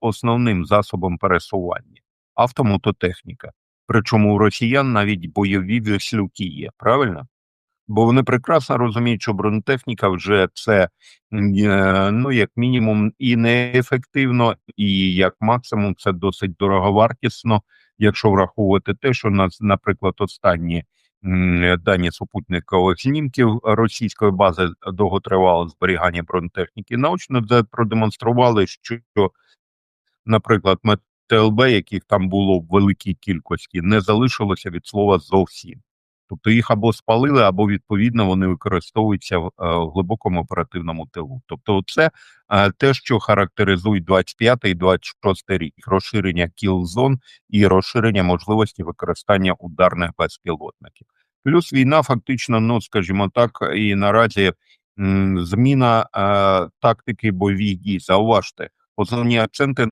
основним засобом пересування. Автомототехніка. Причому у росіян навіть бойові веслюки є, правильно? Бо вони прекрасно розуміють, що бронетехніка вже це е, ну як мінімум і неефективно, і як максимум це досить дороговартісно, якщо враховувати те, що нас, наприклад, останні дані супутникових знімків російської бази довготривалого зберігання бронетехніки наочно продемонстрували, що, наприклад, МТЛБ, яких там було в великій кількості, не залишилося від слова зовсім. Тобто їх або спалили, або відповідно вони використовуються в, е, глибокому оперативному тилу. Тобто, це е, те, що характеризує 25 і 26 рік, розширення кіл-зон і розширення можливості використання ударних безпілотників. Плюс війна, фактично, ну скажімо так, і наразі зміна е, тактики бойових дій. Зауважте, основні акценти